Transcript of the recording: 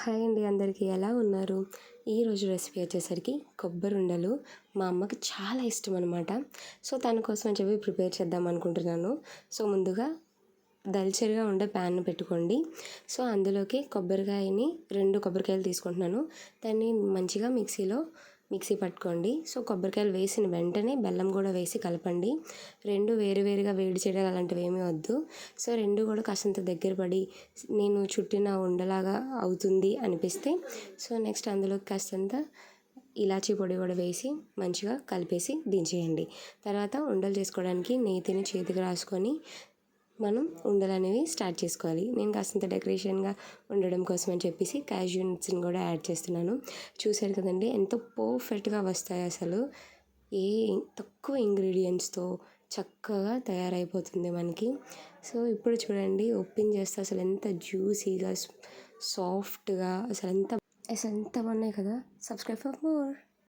Hi అండి అందరికీ. ఎలా ఉన్నారు? ఈరోజు రెసిపీ వచ్చేసరికి కొబ్బరి ఉండలు. మా అమ్మకి చాలా ఇష్టం అనమాట సో తన కోసం అని చెప్పి ప్రిపేర్ చేద్దాం అనుకుంటున్నాను. సో ముందుగా దల్చరిగా ఉండే ప్యాన్ పెట్టుకోండి. సో అందులోకి కొబ్బరికాయని రెండు కొబ్బరికాయలు తీసుకుంటున్నాను. దాన్ని మంచిగా మిక్సీలో మిక్సీ పట్టుకోండి. సో కొబ్బరికాయలు వేసిన వెంటనే బెల్లం కూడా వేసి కలపండి. రెండు వేరు వేరుగా వేడి చేయడం అలాంటివి ఏమీ వద్దు. సో రెండు కూడా కాసంత దగ్గర పడి నేను చుట్టిన ఉండలాగా అవుతుంది అనిపిస్తే సో నెక్స్ట్ అందులోకి కాస్తంత ఇలాచీ పొడి కూడా వేసి మంచిగా కలిపేసి దించేయండి. తర్వాత ఉండలు చేసుకోవడానికి నేతిని చేతికి రాసుకొని మనం ఉండలు అనేవి స్టార్ట్ చేసుకోవాలి. నేను కాస్తంత డెకరేషన్గా ఉండడం కోసం అని చెప్పేసి క్యాజూ నట్స్ని కూడా యాడ్ చేస్తున్నాను. చూశారు కదండి ఎంత పర్ఫెక్ట్గా వస్తాయి అసలు. ఏ తక్కువ ఇంగ్రీడియంట్స్తో చక్కగా తయారైపోతుంది మనకి. సో ఇప్పుడు చూడండి ఓపెన్ చేస్తే అసలు ఎంత జ్యూసీగా సాఫ్ట్గా అసలు ఎంత అసలు ఎంత బాగున్నాయి కదా. Subscribe for more.